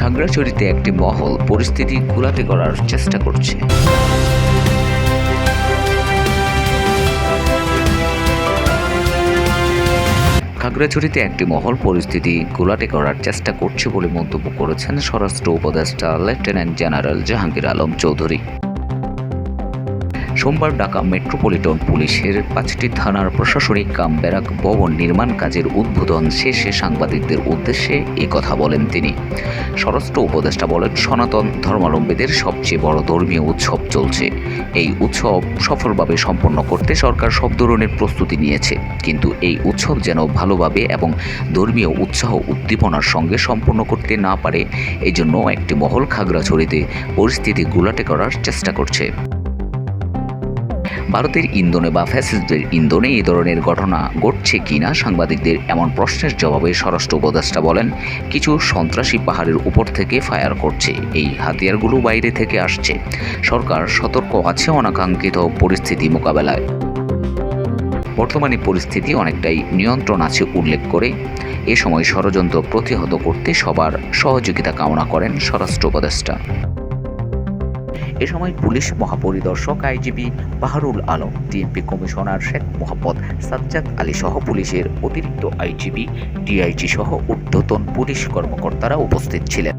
খাগড়াছড়িতে একটি মহল পরিস্থিতি ঘোলাটে করার চেষ্টা করছে। খাগড়াছড়িতে একটি মহল পরিস্থিতি ঘোলাটে করার চেষ্টা করছে বলে মন্তব্য করেছেন স্বরাষ্ট্র উপদেষ্টা লেফটেন্যান্ট জেনারেল জাহাঙ্গীর আলম চৌধুরী। সোমবার ঢাকা মেট্রোপলিটন পুলিশের পাঁচটি থানার প্রশাসনিক কাম ব্যারাক ভবন নির্মাণ কাজের উদ্বোধন শেষে সাংবাদিকদের উদ্দেশ্যে এ কথা বলেন তিনি। স্বরাষ্ট্র উপদেষ্টা বলেন, সনাতন ধর্মাবলম্বীদের সবচেয়ে বড় ধর্মীয় উৎসব চলছে। এই উৎসব সফলভাবে সম্পন্ন করতে সরকার সব ধরনের প্রস্তুতি নিয়েছে। কিন্তু এই উৎসব যেন ভালোভাবে এবং ধর্মীয় উৎসাহ উদ্দীপনার সঙ্গে সম্পন্ন করতে না পারে এই জন্য একটি মহল খাগড়াছড়িতে পরিস্থিতি গুলাটে করার চেষ্টা করছে। ভারতের ইন্ধনে বা ফ্যাসিস্টদের ইন্ধনে এই ধরনের ঘটনা ঘটছে কিনা সাংবাদিকদের এমন প্রশ্নের জবাবে স্বরাষ্ট্র উপদেষ্টা বলেন, কিছু সন্ত্রাসী পাহাড়ের উপর থেকে ফায়ার করছে, এই হাতিয়ারগুলো বাইরে থেকে আসছে। সরকার সতর্ক আছে অনাকাঙ্ক্ষিত পরিস্থিতি মোকাবেলায়। বর্তমানে পরিস্থিতি অনেকটাই নিয়ন্ত্রণ আছে উল্লেখ করে। এ সময় ষড়যন্ত্র প্রতিহত করতে সবার সহযোগিতা কামনা করেন স্বরাষ্ট্র উপদেষ্টা। এ সময় police মহাপরিদর্শক IGP Baharul Alam, DMP commissioner Sheikh Mohammad Sajjad Ali সহ পুলিশের অতিরিক্ত আইজিপি, ডিআইজি সহ ঊর্ধ্বতন পুলিশ কর্মকর্তারা উপস্থিত ছিলেন।